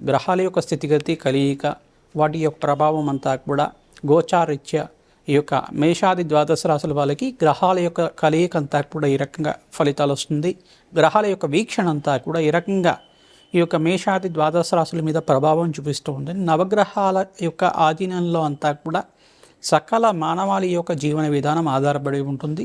గ్రహాల యొక్క స్థితిగతి కలియిక వాటి యొక్క ప్రభావం అంతా కూడా గోచారిత్య ఈ యొక్క మేషాది ద్వాదశ రాశుల వాళ్ళకి గ్రహాల యొక్క కలయిక అంతా కూడా ఈ రకంగా ఫలితాలు వస్తుంది. గ్రహాల యొక్క వీక్షణ అంతా కూడా ఈ రకంగా ఈ యొక్క మేషాది ద్వాదశ రాశుల మీద ప్రభావం చూపిస్తూ ఉంటుంది. నవగ్రహాల యొక్క ఆధీనంలో అంతా కూడా సకల మానవాళి యొక్క జీవన విధానం ఆధారపడి ఉంటుంది.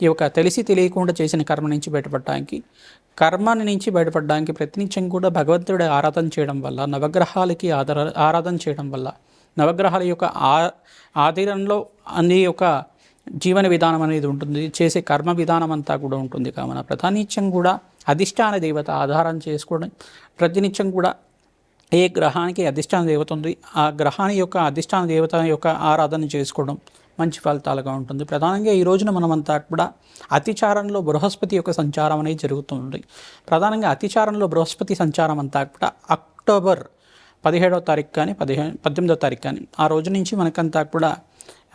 ఈ యొక్క తెలిసి తెలియకుండా చేసిన కర్మ నుంచి బయటపడడానికి కర్మాన్ని నుంచి బయటపడడానికి ప్రతినిత్యం కూడా భగవంతుడి ఆరాధన చేయడం వల్ల నవగ్రహాలకి ఆధార ఆరాధన చేయడం వల్ల నవగ్రహాల యొక్క ఆ ఆధీనంలో అన్ని యొక్క జీవన విధానం అనేది ఉంటుంది చేసే కర్మ విధానం అంతా కూడా ఉంటుంది. కావున ప్రధానిత్యం కూడా అధిష్టాన దేవత ఆధారం చేసుకోవడం ప్రతినిత్యం కూడా ఏ గ్రహానికి అధిష్టాన దేవత ఉంది ఆ గ్రహాన్ని యొక్క అధిష్టాన దేవత యొక్క ఆరాధన చేసుకోవడం మంచి ఫలితాలుగా ఉంటుంది. ప్రధానంగా ఈ రోజున మనమంతా కూడా అతిచారంలో బృహస్పతి యొక్క సంచారం అనేది జరుగుతుంది. ప్రధానంగా అతిచారంలో బృహస్పతి సంచారం అంతా కూడా అక్టోబర్ పదిహేడవ తారీఖు కానీ పదిహేను పద్దెనిమిదో తారీఖు కానీ ఆ రోజు నుంచి మనకంతా కూడా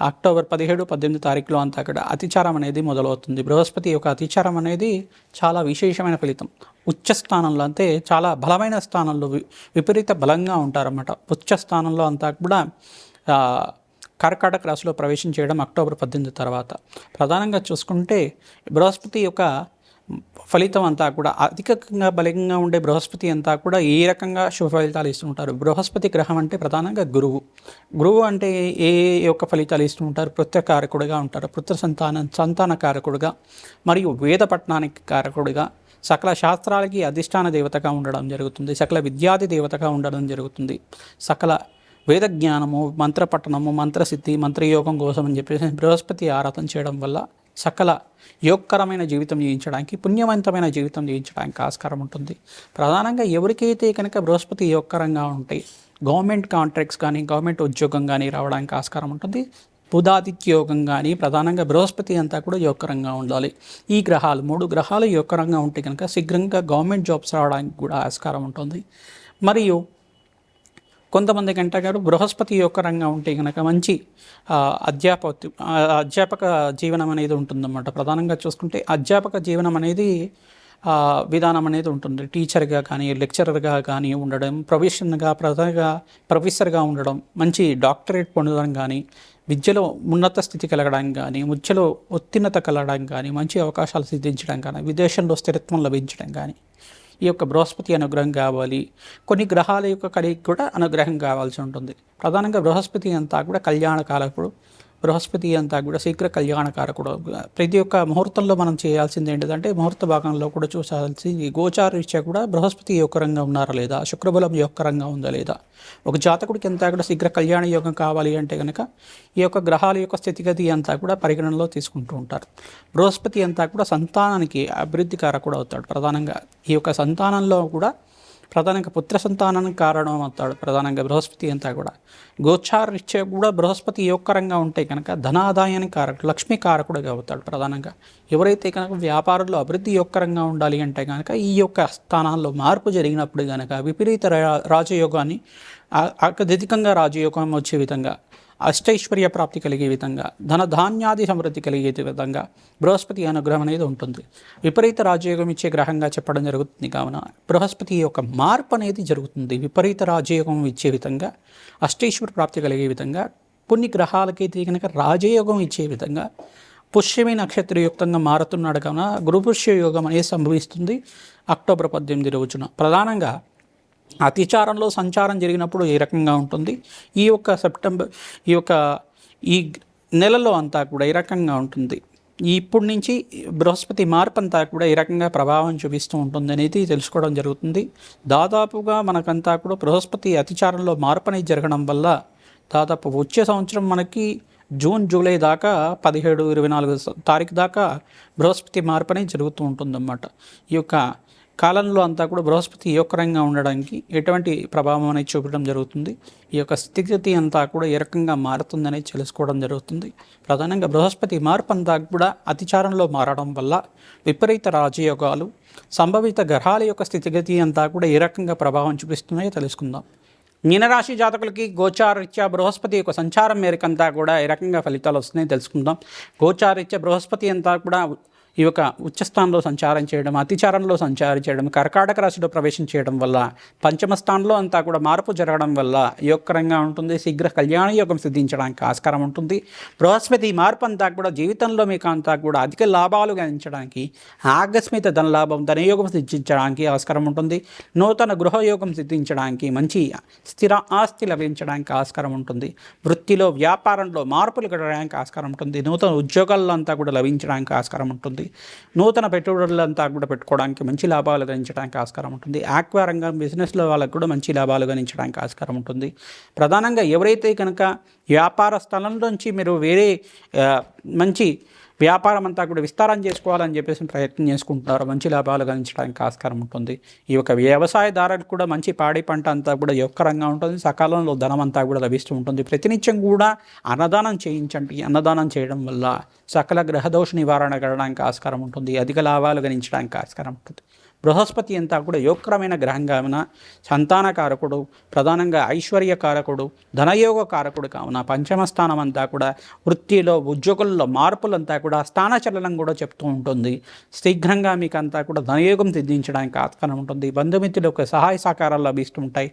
అక్టోబర్ పదిహేడు పద్దెనిమిది తారీఖులో అంతా అక్కడ అతిచారం అనేది మొదలవుతుంది. బృహస్పతి యొక్క అతిచారం అనేది చాలా విశేషమైన ఫలితం. ఉచ్చ స్థానంలో అంటే చాలా బలమైన స్థానంలో వి- విపరీత బలంగా ఉంటారన్నమాట. ఉచ్చ స్థానంలో అంతా కూడా కర్కాటక రాశిలో ప్రవేశం చేయడం అక్టోబర్ పద్దెనిమిది తర్వాత. ప్రధానంగా చూసుకుంటే బృహస్పతి యొక్క ఫలితం అంతా కూడా అధికంగా బలంగా ఉండే బృహస్పతి అంతా కూడా ఏ రకంగా శుభ ఫలితాలు ఇస్తుంటారు? బృహస్పతి గ్రహం అంటే ప్రధానంగా గురువు. గురువు అంటే ఏ యొక్క ఫలితాలు ఇస్తుంటారు? పుత్ర కారకుడిగా ఉంటారు. పుత్ర సంతాన సంతాన కారకుడుగా మరియు వేద పట్టణానికి కారకుడిగా సకల శాస్త్రాలకి అధిష్టాన దేవతగా ఉండడం జరుగుతుంది. సకల విద్యాది దేవతగా ఉండడం జరుగుతుంది. సకల వేద జ్ఞానము మంత్రపట్టణము మంత్రసిద్ధి మంత్రయోగం కోసం అని చెప్పేసి బృహస్పతి ఆరాధన చేయడం వల్ల సకల యోగకరమైన జీవితం జీవించడానికి పుణ్యవంతమైన జీవితం జీవించడానికి ఆస్కారం ఉంటుంది. ప్రధానంగా ఎవరికైతే కనుక బృహస్పతి యోగకరంగా ఉంటాయి గవర్నమెంట్ కాంట్రాక్ట్స్ కానీ గవర్నమెంట్ ఉద్యోగం కానీ రావడానికి ఆస్కారం ఉంటుంది. బుధాదిత్య యోగం కానీ ప్రధానంగా బృహస్పతి అంతా కూడా యోగకరంగా ఉండాలి. ఈ గ్రహాలు మూడు గ్రహాలు యోగకరంగా ఉంటే కనుక శీఘ్రంగా గవర్నమెంట్ జాబ్స్ రావడానికి కూడా ఆస్కారం ఉంటుంది. మరియు కొంతమంది గంట గారు బృహస్పతి యొక్క రంగా ఉంటే కనుక మంచి అధ్యాపతి అధ్యాపక జీవనం అనేది ఉంటుందన్నమాట. ప్రధానంగా చూసుకుంటే అధ్యాపక జీవనం అనేది విధానం అనేది ఉంటుంది. టీచర్గా కానీ లెక్చరర్గా కానీ ఉండడం ప్రొఫెషన్గా ప్రధానంగా ప్రొఫెసర్గా ఉండడం మంచి డాక్టరేట్ పొందడం కానీ విద్యలో ఉన్నత స్థితి కలగడం కానీ విద్యలో ఉత్తీర్ణత కలగడం కానీ మంచి అవకాశాలు సిద్ధించడం కానీ విదేశంలో స్థిరత్వం లభించడం కానీ ఈ యొక్క బృహస్పతి అనుగ్రహం కావాలి. కొన్ని గ్రహాల యొక్క కలిగి కూడా అనుగ్రహం కావాల్సి ఉంటుంది. ప్రధానంగా బృహస్పతి అంతా కూడా కళ్యాణ కాలప్పుడు బృహస్పతి అంతా కూడా శీఘ్ర కళ్యాణకారకుడు. ప్రతి ఒక్క ముహూర్తంలో మనం చేయాల్సింది ఏంటిదంటే ముహూర్త భాగంలో కూడా చూసాల్సి గోచార రీత్యా కూడా బృహస్పతి యొక్కరంగా ఉన్నారా లేదా? శుక్రబలం యొక్కరంగా ఉందా లేదా? ఒక జాతకుడికి అంతా కూడా శీఘ్ర కళ్యాణ యోగం కావాలి అంటే కనుక ఈ యొక్క గ్రహాల యొక్క స్థితిగతి అంతా కూడా పరిగణనలో తీసుకుంటూ ఉంటారు. బృహస్పతి అంతా కూడా సంతానానికి అభివృద్ధి కారకుడు అవుతాడు. ప్రధానంగా ఈ యొక్క సంతానంలో కూడా ప్రధానంగా పుత్ర సంతానానికి కారణం అవుతాడు ప్రధానంగా బృహస్పతి అంతా కూడా. గోచారరీత్యా కూడా బృహస్పతి యోగకరంగా ఉంటే కనుక ధనాదాయానికి కారకుడు లక్ష్మీ కారకుడుగా అవుతాడు ప్రధానంగా. ఎవరైతే కనుక వ్యాపారంలో అభివృద్ధి యోగకరంగా ఉండాలి అంటే కనుక ఈ యొక్క స్థానాల్లో మార్పు జరిగినప్పుడు కనుక విపరీత రా- రాజయోగాన్ని అత్యధికంగా రాజయోగం వచ్చే విధంగా అష్టైశ్వర్య ప్రాప్తి కలిగే విధంగా ధన ధాన్యాది సమృద్ధి కలిగే విధంగా బృహస్పతి అనుగ్రహం అనేది ఉంటుంది. విపరీత రాజయోగం ఇచ్చే గ్రహంగా చెప్పడం జరుగుతుంది కావున బృహస్పతి యొక్క మార్పు అనేది జరుగుతుంది. విపరీత రాజయోగం ఇచ్చే విధంగా అష్టైశ్వర్య ప్రాప్తి కలిగే విధంగా కొన్ని గ్రహాలకైతే కనుక రాజయోగం ఇచ్చే విధంగా పుష్యమి నక్షత్రయుక్తంగా మారుతున్నాడు కావున గురుపుష్య యోగం అనేది సంభవిస్తుంది అక్టోబర్ పద్దెనిమిది రోజున. ప్రధానంగా అతిచారంలో సంచారం జరిగినప్పుడు ఏ రకంగా ఉంటుంది. ఈ యొక్క సెప్టెంబర్ ఈ యొక్క ఈ నెలలో అంతా కూడా ఏ రకంగా ఉంటుంది. ఇప్పటి నుంచి బృహస్పతి మార్పు అంతా కూడా ఏ రకంగా ప్రభావం చూపిస్తూ ఉంటుంది అనేది తెలుసుకోవడం జరుగుతుంది. దాదాపుగా మనకంతా కూడా బృహస్పతి అతిచారంలో మార్పు అనేది జరగడం వల్ల దాదాపు వచ్చే సంవత్సరం మనకి జూన్ జూలై దాకా పదిహేడు ఇరవై నాలుగు తారీఖు దాకా బృహస్పతి మార్పు అనేది జరుగుతూ ఉంటుందన్నమాట. ఈ యొక్క కాలంలో అంతా కూడా బృహస్పతి యోగకరంగా ఉండడానికి ఎటువంటి ప్రభావం అనేది చూపడం జరుగుతుంది. ఈ యొక్క స్థితిగతి అంతా కూడా ఏ రకంగా మారుతుందనేది తెలుసుకోవడం జరుగుతుంది. ప్రధానంగా బృహస్పతి మార్పు అంతా కూడా అతిచారంలో మారడం వల్ల విపరీత రాజయోగాలు సంభవిత గ్రహాల యొక్క స్థితిగతి అంతా కూడా ఏ రకంగా ప్రభావం చూపిస్తున్నాయో తెలుసుకుందాం. మీనరాశి జాతకులకి గోచారీత్యా బృహస్పతి యొక్క సంచారం మేరకంతా కూడా ఏ రకంగా ఫలితాలు వస్తున్నాయో తెలుసుకుందాం. గోచారీత్యా బృహస్పతి అంతా కూడా ఈ యొక్క ఉచ్చస్థానంలో సంచారం చేయడం అతిచారంలో సంచారం చేయడం కర్కాటక రాశిలో ప్రవేశం చేయడం వల్ల పంచమ స్థానంలో అంతా కూడా మార్పు జరగడం వల్ల యోగకరంగా ఉంటుంది. శీఘ్ర కళ్యాణ యోగం సిద్ధించడానికి ఆస్కారం ఉంటుంది. బృహస్పతి మార్పు అంతా కూడా జీవితంలో మీకు అంతా కూడా అధిక లాభాలు గణించడానికి ఆకస్మిక ధనలాభం ధనయోగం సిద్ధించడానికి ఆస్కారం ఉంటుంది. నూతన గృహయోగం సిద్ధించడానికి మంచి స్థిర ఆస్తి లభించడానికి ఆస్కారం ఉంటుంది. వృత్తిలో వ్యాపారంలో మార్పులు గడడానికి ఆస్కారం ఉంటుంది. నూతన ఉద్యోగాల్లో అంతా కూడా లభించడానికి ఆస్కారం ఉంటుంది. నూతన పెట్టుబడులంతా కూడా పెట్టుకోవడానికి మంచి లాభాలు గణించడానికి ఆస్కారం ఉంటుంది. ఆక్వా రంగం బిజినెస్లో వాళ్ళకు కూడా మంచి లాభాలు గణించడానికి ఆస్కారం ఉంటుంది. ప్రధానంగా ఎవరైతే కనుక వ్యాపార స్థలం నుంచి మీరు వేరే మంచి వ్యాపారం అంతా కూడా విస్తారం చేసుకోవాలని చెప్పేసి ప్రయత్నం చేసుకుంటున్నారు. మంచి లాభాలు గణించడానికి ఆస్కారం ఉంటుంది. ఈ యొక్క వ్యవసాయదారులకు కూడా మంచి పాడి పంట అంతా కూడా యొక్కరంగా ఉంటుంది. సకాలంలో ధనం అంతా కూడా లభిస్తూ ఉంటుంది. ప్రతినిత్యం కూడా అన్నదానం చేయించండి. అన్నదానం చేయడం వల్ల సకల గ్రహదోష నివారణ కలడానికి ఆస్కారం ఉంటుంది. అధిక లాభాలు గణించడానికి ఆస్కారం ఉంటుంది. బృహస్పతి అంతా కూడా యోగకరమైన గ్రహంగా సంతాన కారకుడు ప్రధానంగా ఐశ్వర్య కారకుడు ధనయోగ కారకుడు కావున పంచమ స్థానం అంతా కూడా వృత్తిలో ఉద్యోగుల్లో మార్పులంతా కూడా స్థానచలనం కూడా చెప్తూ ఉంటుంది. శీఘ్రంగా మీకు అంతా కూడా ధనయోగం సిద్ధించడానికి ఆస్కారం ఉంటుంది. బంధుమిత్రులకు సహాయ సహకారాలు లభిస్తుంటాయి.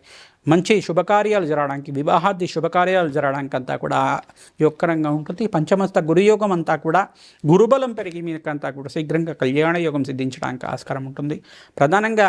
మంచి శుభకార్యాలు జరగడానికి వివాహాది శుభకార్యాలు జరగడానికి అంతా కూడా యోగకరంగా ఉంటుంది. పంచమస్త గురుయోగం అంతా కూడా గురుబలం పెరిగి మీకంతా కూడా శీఘ్రంగా కళ్యాణ యోగం సిద్ధించడానికి ఆస్కారం ఉంటుంది. ప్రధానంగా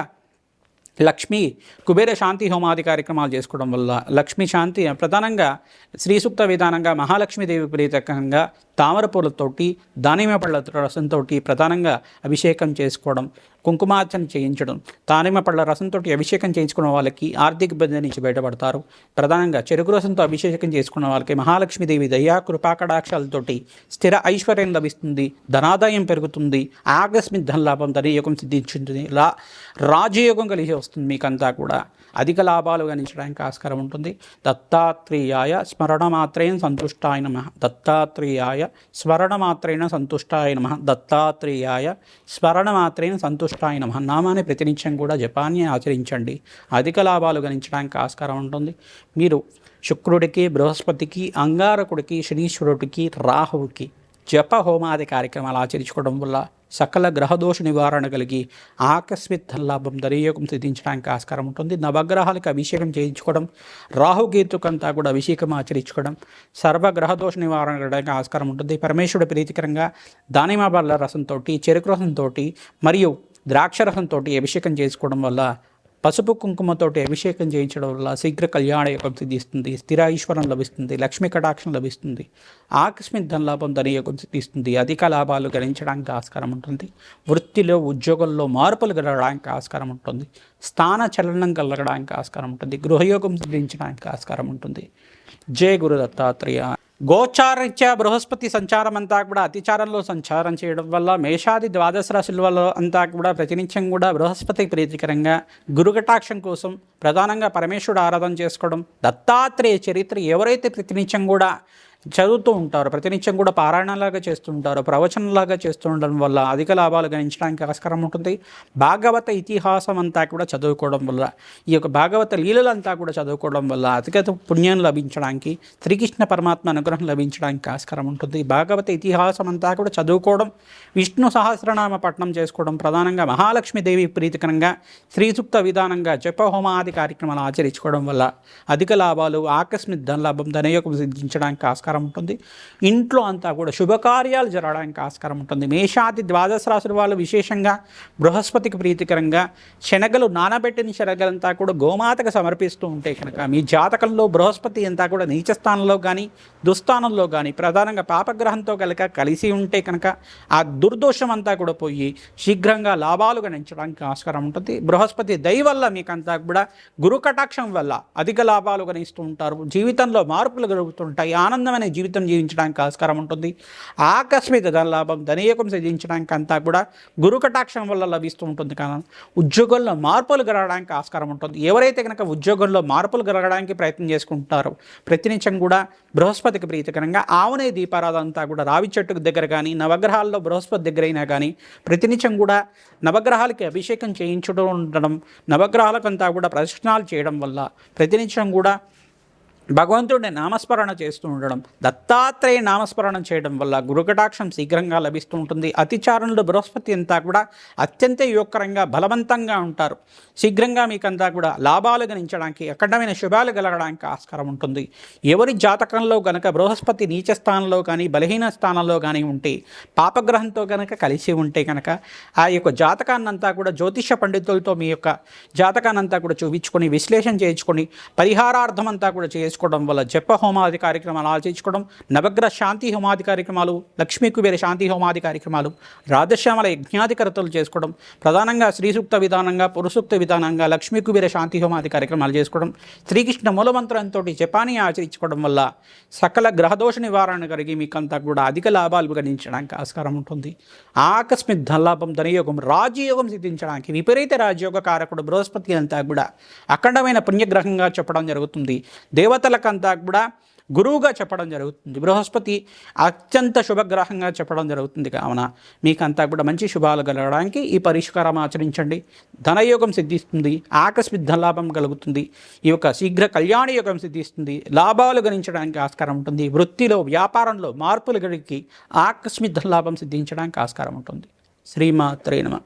లక్ష్మి కుబేర శాంతి హోమాది కార్యక్రమాలు చేసుకోవడం వల్ల లక్ష్మీ శాంతి ప్రధానంగా శ్రీ సూక్త విధానంగా మహాలక్ష్మీదేవి ప్రీతకంగా తామర పూలతోటి దానిమ్మ పళ్ళ రసంతో ప్రధానంగా అభిషేకం చేసుకోవడం కుంకుమార్చన చేయించడం దానిమ్మ పళ్ళ రసంతో అభిషేకం చేయించుకున్న వాళ్ళకి ఆర్థిక ఇబ్బంది నుంచి బయటపడతారు. ప్రధానంగా చెరుకు రసంతో అభిషేకం చేసుకున్న వాళ్ళకి మహాలక్ష్మీదేవి దయా కృపాకటాక్షాలతోటి స్థిర ఐశ్వర్యం లభిస్తుంది ధనాదాయం పెరుగుతుంది ఆకస్మిక ధనలాభం ధనయోగం సిద్ధించింది లా రాజయోగం కలిసి వస్తుంది మీకంతా కూడా. అధిక లాభాలు గణించడానికి ఆస్కారం ఉంటుంది. దత్తాత్రేయాయ స్మరణ మాత్రేణ సంతుష్టాయ నమ. దత్తాత్రేయాయ స్మరణ మాత్రేణ సంతుష్టాయ నమ. దత్తాత్రేయాయ స్మరణ మాత్రేణ సంతుష్టాయ నమ. నామాన్ని ప్రతినిత్యం కూడా జపాన్ని ఆచరించండి. అధిక లాభాలు గణించడానికి ఆస్కారం ఉంటుంది. మీరు శుక్రుడికి బృహస్పతికి అంగారకుడికి శనీశ్వరుడికి రాహువుకి జప హోమాది కార్యక్రమాలు ఆచరించుకోవడం వల్ల సకల గ్రహదోష నివారణ కలిగి ఆకస్మిక ధనలాభం ధనయోగం సిద్ధించడానికి ఆస్కారం ఉంటుంది. నవగ్రహాలకు అభిషేకం చేయించుకోవడం రాహుకేతుకంతా కూడా అభిషేకం ఆచరించుకోవడం సర్వ గ్రహదోష నివారణ కలగడానికి ఆస్కారం ఉంటుంది. పరమేశ్వరుడు ప్రీతికరంగా దానిమాబాల బల్ల రసంతో చెరుకు రసంతో మరియు ద్రాక్షరసంతో అభిషేకం చేసుకోవడం వల్ల పసుపు కుంకుమతోటి అభిషేకం చేయించడం వల్ల శీఘ్ర కళ్యాణ యోగం సిద్ధిస్తుంది స్థిర ఈశ్వరం లభిస్తుంది లక్ష్మీ కటాక్షం లభిస్తుంది ఆకస్మిక ధనలాభం ధనయోగం సిద్ధిస్తుంది అధిక లాభాలు గణించడానికి ఆస్కారం ఉంటుంది వృత్తిలో ఉద్యోగంలో మార్పులు కలగడానికి ఆస్కారం ఉంటుంది స్థాన చలనం కలగడానికి ఆస్కారం ఉంటుంది గృహయోగం సిద్ధించడానికి ఆస్కారం ఉంటుంది. జయ గురు దత్తాత్రేయ. గోచారీత్యా బృహస్పతి సంచారం అంతా కూడా అతిచారంలో సంచారం చేయడం వల్ల మేషాది ద్వాదశ రాశుల వల్ల అంతా కూడా ప్రతినిత్యం కూడా బృహస్పతి ప్రీతికరంగా గురుకటాక్షం కోసం ప్రధానంగా పరమేశ్వరుడు ఆరాధన చేసుకోవడం దత్తాత్రేయ చరిత్ర ఎవరైతే ప్రతినిత్యం కూడా చదువుతూ ఉంటారు. ప్రతినిత్యం కూడా పారాయణలాగా చేస్తుంటారు ప్రవచనంలాగా చేస్తూ ఉండడం వల్ల అధిక లాభాలు గణించడానికి ఆస్కారం ఉంటుంది. భాగవత ఇతిహాసం అంతా కూడా చదువుకోవడం వల్ల ఈ యొక్క భాగవత లీలలంతా కూడా చదువుకోవడం వల్ల అధిక పుణ్యం లభించడానికి శ్రీకృష్ణ పరమాత్మ అనుగ్రహం లభించడానికి ఆస్కారం ఉంటుంది. భాగవత ఇతిహాసం అంతా కూడా చదువుకోవడం విష్ణు సహస్రనామ పఠనం చేసుకోవడం ప్రధానంగా మహాలక్ష్మీదేవి ప్రీతికరంగా శ్రీసూక్త విధానంగా జపహోమాది కార్యక్రమాలు ఆచరించుకోవడం వల్ల అధిక లాభాలు ఆకస్మిక ధనలాభం ధనయోగం సిద్ధించడానికి ఆస్కారం ఆస్కారం ఉంటుంది. ఇంట్లో అంతా కూడా శుభకార్యాలు జరగడానికి ఆస్కారం ఉంటుంది. మేషాది ద్వాదశ రాశుల వాళ్ళు విశేషంగా బృహస్పతికి ప్రీతికరంగా శనగలు నానబెట్టిన శనగలంతా కూడా గోమాతకు సమర్పిస్తూ ఉంటే కనుక మీ జాతకంలో బృహస్పతి అంతా కూడా నీచ స్థానంలో కానీ దుస్థానంలో కానీ ప్రధానంగా పాపగ్రహంతో కనుక కలిసి ఉంటే కనుక ఆ దుర్దోషం అంతా కూడా పోయి శీఘ్రంగా లాభాలు గణించడానికి ఆస్కారం ఉంటుంది. బృహస్పతి దయ వల్ల మీకంతా కూడా గురు కటాక్షం వల్ల అధిక లాభాలు గణిస్తూ ఉంటారు. జీవితంలో మార్పులు కలుగుతుంటాయి ఆనందమైన జీవితం జీవించడానికి ఆస్కారం ఉంటుంది. ఆకస్మిక ధనలాభం ధనయోగం సిద్ధించడానికి అంతా కూడా గురు కటాక్షం వల్ల లభిస్తూ ఉంటుంది కానీ ఉద్యోగంలో మార్పులు గలగడానికి ఆస్కారం ఉంటుంది. ఎవరైతే కనుక ఉద్యోగంలో మార్పులు గలగడానికి ప్రయత్నం చేసుకుంటారో ప్రతినిత్యం కూడా బృహస్పతికి ప్రీతికరంగా ఆవునే దీపారాధన అంతా కూడా రావి చెట్టుకు దగ్గర కానీ నవగ్రహాల్లో బృహస్పతి దగ్గర అయినా కానీ ప్రతినిత్యం కూడా నవగ్రహాలకి అభిషేకం చేయించడం ఉండడం నవగ్రహాలకంతా కూడా ప్రదక్షిణాలు చేయడం వల్ల ప్రతినిత్యం కూడా భగవంతుడిని నామస్మరణ చేస్తూ ఉండడం దత్తాత్రేయ నామస్మరణం చేయడం వల్ల గురుకటాక్షం శీఘ్రంగా లభిస్తూ ఉంటుంది. అతిచారణలు బృహస్పతి అంతా కూడా అత్యంత యోగకరంగా బలవంతంగా ఉంటారు. శీఘ్రంగా మీకంతా కూడా లాభాలు గణించడానికి అఖండమైన శుభాలు కలగడానికి ఆస్కారం ఉంటుంది. ఎవరి జాతకంలో గనక బృహస్పతి నీచ స్థానంలో కానీ బలహీన స్థానంలో కానీ ఉంటే పాపగ్రహంతో గనక కలిసి ఉంటే కనుక ఆ యొక్క జాతకాన్నంతా కూడా జ్యోతిష పండితులతో మీ యొక్క జాతకాన్నంతా కూడా చూపించుకొని విశ్లేషణ చేయించుకొని పరిహారార్థం అంతా కూడా చేసుకోవడం వల్ల జప హోమాది కార్యక్రమాలు ఆచరించుకోవడం నవగ్రహ శాంతి హోమాది కార్యక్రమాలు లక్ష్మీ కుబేర శాంతి హోమాది కార్యక్రమాలు రాధశ్యామల యజ్ఞాధికరతలు చేసుకోవడం ప్రధానంగా శ్రీ సూక్త విధానంగా పురుసూక్త విధానంగా లక్ష్మీ కుబేర శాంతి హోమాది కార్యక్రమాలు చేసుకోవడం శ్రీకృష్ణ మూలమంత్రంతో జపాన్ని ఆచరించుకోవడం వల్ల సకల గ్రహదోష నివారణ కలిగి మీకంతా కూడా అధిక లాభాలు గణించడానికి ఆస్కారం ఉంటుంది. ఆకస్మిక ధనలాభం ధనయోగం రాజయోగం సిద్ధించడానికి విపరీత రాజయోగ కారకుడు బృహస్పతి అంతా కూడా అఖండమైన పుణ్యగ్రహంగా చెప్పడం జరుగుతుంది. దేవత దేవతలకంతా కూడా గురువుగా చెప్పడం జరుగుతుంది. బృహస్పతి అత్యంత శుభగ్రహంగా చెప్పడం జరుగుతుంది కావున మీకంతా కూడా మంచి శుభాలు కలగడానికి ఈ పరిష్కారం ఆచరించండి. ధనయోగం సిద్ధిస్తుంది ఆకస్మిక ధనలాభం కలుగుతుంది ఈ యొక్క శీఘ్ర కళ్యాణ యోగం సిద్ధిస్తుంది లాభాలు గణించడానికి ఆస్కారం ఉంటుంది వృత్తిలో వ్యాపారంలో మార్పులు గడికి ఆకస్మిక ధనలాభం సిద్ధించడానికి ఆస్కారం ఉంటుంది. శ్రీమాత్రే నమ.